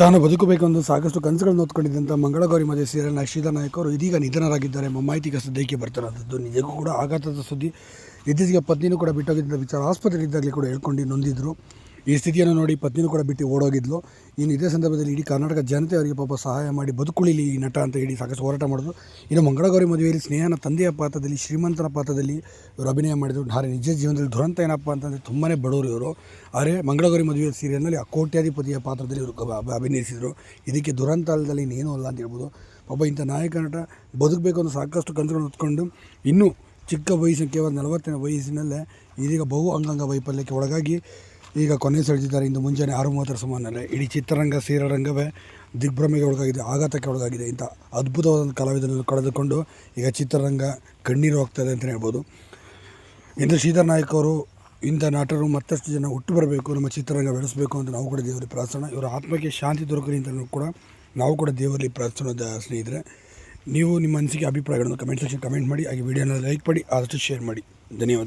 ತಾನು ಬದುಕಬೇಕೆಂದು ಸಾಕಷ್ಟು ಕನಸುಗಳನ್ನು ಹೊತ್ಕೊಂಡಿದ್ದಂಥ ಮಂಗಳಗೌರಿ ಮದುವೆ ಸೀರಿಯಲ್ನ ಶ್ರೀಧರ್ ನಾಯಕ್ ಅವರು ಇದೀಗ ನಿಧನರಾಗಿದ್ದಾರೆ ಎಂಬ ಮಾಹಿತಿಗೆ ಸದ್ಯಕ್ಕೆ ಬರ್ತಿರೋದು ನಿಜಕ್ಕೂ ಕೂಡ ಆಘಾತದ ಸುದ್ದಿ. ಇತ್ತೀಚೆಗೆ ಪತ್ನಿನೂ ಕೂಡ ಬಿಟ್ಟೋಗಿದ್ದ ವಿಚಾರ ಆಸ್ಪತ್ರೆಯಲ್ಲಿದ್ದಾಗಲೇ ಕೂಡ ಹೇಳ್ಕೊಂಡು ನೊಂದಿದ್ರು. ಈ ಸ್ಥಿತಿಯನ್ನು ನೋಡಿ ಪತ್ನಿನೂ ಕೂಡ ಬಿಟ್ಟು ಓಡೋಗಿದ್ಲು. ಇನ್ನು ಇದೇ ಸಂದರ್ಭದಲ್ಲಿ ಇಡೀ ಕರ್ನಾಟಕ ಜನತೆ ಅವರಿಗೆ ಪಾಪ ಸಹಾಯ ಮಾಡಿ ಬದುಕುಳಿಲಿ ಈ ನಟ ಅಂತ ಹೇಳಿ ಸಾಕಷ್ಟು ಹೋರಾಟ ಮಾಡಿದ್ರು. ಇನ್ನು ಮಂಗಳಗೌರಿ ಮದುವೆಯಲ್ಲಿ ಸ್ನೇಹನ ತಂದೆಯ ಪಾತ್ರದಲ್ಲಿ, ಶ್ರೀಮಂತನ ಪಾತ್ರದಲ್ಲಿ ಇವರು ಅಭಿನಯ ಮಾಡಿದರು. ಆದರೆ ನಿಜ ಜೀವನದಲ್ಲಿ ದುರಂತ ಏನಪ್ಪ ಅಂತಂದರೆ ತುಂಬಾ ಬಡವರು ಇವರು. ಆದರೆ ಮಂಗಳಗೌರಿ ಮದುವೆ ಸೀರಿಯಲ್ನಲ್ಲಿ ಆ ಕೋಟ್ಯಾಧಿಪತಿಯ ಪಾತ್ರದಲ್ಲಿ ಇವರು ಅಭ- ಅಭ- ಅಭಿನಯಿಸಿದರು. ಇದಕ್ಕೆ ದುರಂತ ಅಲ್ಲದಲ್ಲಿ ಇನ್ನೇನೂ ಅಲ್ಲ ಅಂತ ಹೇಳ್ಬೋದು. ಪಾಪ ಇಂಥ ನಾಯಕ, ನಟ ಬದುಕಬೇಕು ಅಂತ ಸಾಕಷ್ಟು ಕನಸುಗಳನ್ನು ಹೊತ್ಕೊಂಡು ಇನ್ನೂ ಚಿಕ್ಕ ವಯಸ್ಸಿನ ಕೇವಲ ನಲವತ್ತಿನ ವಯಸ್ಸಿನಲ್ಲೇ ಇದೀಗ ಬಹು ಅಂಗಾಂಗ ವೈಫಲ್ಯಕ್ಕೆ ಒಳಗಾಗಿ ಈಗ ಕೊನೆ ಸೆಳೆದಿದ್ದಾರೆ. ಇಂದು ಮುಂಜಾನೆ ಆರು ಮೂವತ್ತರ ಸುಮಾರಿನಲ್ಲೇ ಇಡೀ ಚಿತ್ರರಂಗ, ಸೀರರಂಗವೇ ದಿಗ್ಭ್ರಮೆಗೆ ಒಳಗಾಗಿದೆ, ಆಘಾತಕ್ಕೆ ಒಳಗಾಗಿದೆ ಇಂಥ ಅದ್ಭುತವಾದ ಕಲಾವಿದರನ್ನು ಕಳೆದುಕೊಂಡು ಈಗ ಚಿತ್ರರಂಗ ಕಣ್ಣೀರು ಹೋಗ್ತದೆ ಅಂತಲೇ ಹೇಳ್ಬೋದು. ಇಂದು ಶ್ರೀಧರ್ ನಾಯಕ್ ಅವರು ಇಂಥ ನಾಟರು ಮತ್ತಷ್ಟು ಜನ ಹುಟ್ಟು ಬರಬೇಕು, ನಮ್ಮ ಚಿತ್ರರಂಗ ಬೆಳೆಸಬೇಕು ಅಂತ ನಾವು ಕೂಡ ದೇವರಲ್ಲಿ ಪ್ರಾರ್ಥನೆ ಇವರ ಆತ್ಮಕ್ಕೆ ಶಾಂತಿ ದೊರಕಲಿ ಅಂತ ಕೂಡ ನಾವು ಕೂಡ ದೇವರಲ್ಲಿ ಪ್ರಾರ್ಥನೆ ಸ್ನೇಹಿತರೆ, ನೀವು ನಿಮ್ಮ ಅನಿಸಿಕೆ ಅಭಿಪ್ರಾಯಗಳನ್ನು ಕಮೆಂಟ್ ಸೆಕ್ಷನ್ ಕಮೆಂಟ್ ಮಾಡಿ, ಹಾಗೆ ವಿಡಿಯೋನ ಲೈಕ್ ಮಾಡಿ, ಆದಷ್ಟು ಶೇರ್ ಮಾಡಿ. ಧನ್ಯವಾದ.